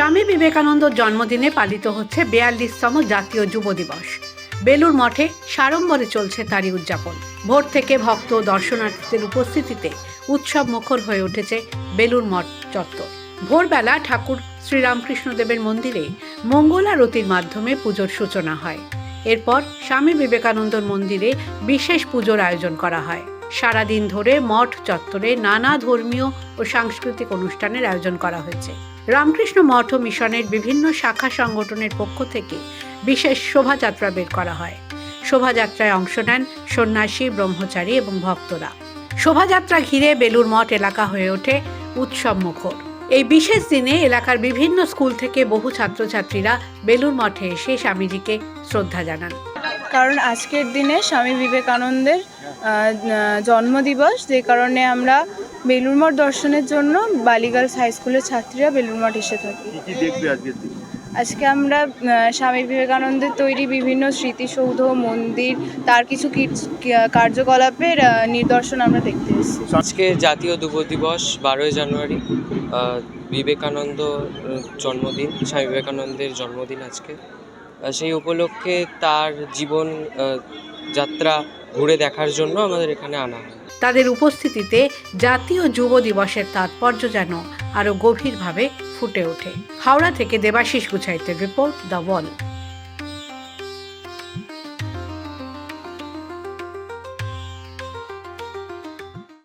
স্বামী বিবেকানন্দর জন্মদিনে পালিত হচ্ছে বেয়াল্লিশতম জাতীয় যুব দিবস। বেলুর মঠে সাড়ম্বরে চলছে তারই উদযাপন। ভোর থেকে ভক্ত দর্শনার্থীদের উপস্থিতিতে উৎসব মুখর হয়ে উঠেছে বেলুর মঠ চত্বর। ভোরবেলা ঠাকুর শ্রীরামকৃষ্ণদেবের মন্দিরে মঙ্গল আরতির মাধ্যমে পুজোর সূচনা হয়। এরপর স্বামী বিবেকানন্দর মন্দিরে বিশেষ পুজোর আয়োজন করা হয়। সারাদিন ধরে মঠ চত্বরে নানা ধর্মীয় ও সাংস্কৃতিক অনুষ্ঠানের আয়োজন করা হয়েছে। রামকৃষ্ণ মঠ ও মিশনের বিভিন্ন শাখা সংগঠনের পক্ষ থেকে বিশেষ শোভাযাত্রা বের করা হয়। শোভাযাত্রায় অংশ নেন সন্ন্যাসী, ব্রহ্মচারী এবং ভক্তরা। শোভাযাত্রা ঘিরে বেলুর মঠ এলাকা হয়ে ওঠে উৎসব মুখর। এই বিশেষ দিনে এলাকার বিভিন্ন স্কুল থেকে বহু ছাত্রছাত্রীরা বেলুর মঠে এসে স্বামীজিকে শ্রদ্ধা জানান। কারণ আজকের দিনে স্বামী বিবেকানন্দের জন্মদিবস যে কারণে আমরা বেলুর মঠ দর্শনের জন্য বালিগার্লস হাই স্কুলের ছাত্রীরা বেলুর মঠ এসে থাকি। কি কি দেখবে আজকের দিন? আজকে আমরা স্বামী বিবেকানন্দের তৈরি বিভিন্ন স্মৃতিসৌধ মন্দির তার কিছু কার্যকলাপের নিদর্শন আমরা দেখতে এসেছি। আজকে জাতীয় যুব দিবস বারোই জানুয়ারি বিবেকানন্দ জন্মদিন স্বামী বিবেকানন্দের জন্মদিন আজকে। সেই উপলক্ষে তার জীবন যাত্রা ঘুরে দেখার জন্য আমাদের এখানে আনা হয়। তাদের উপস্থিতিতে জাতীয় যুব দিবসের তাৎপর্য যেন আরও গভীরভাবে ফুটে ওঠে। হাওড়া থেকে দেবাশিস গুছাইতের রিপোর্ট দ্য ওয়াল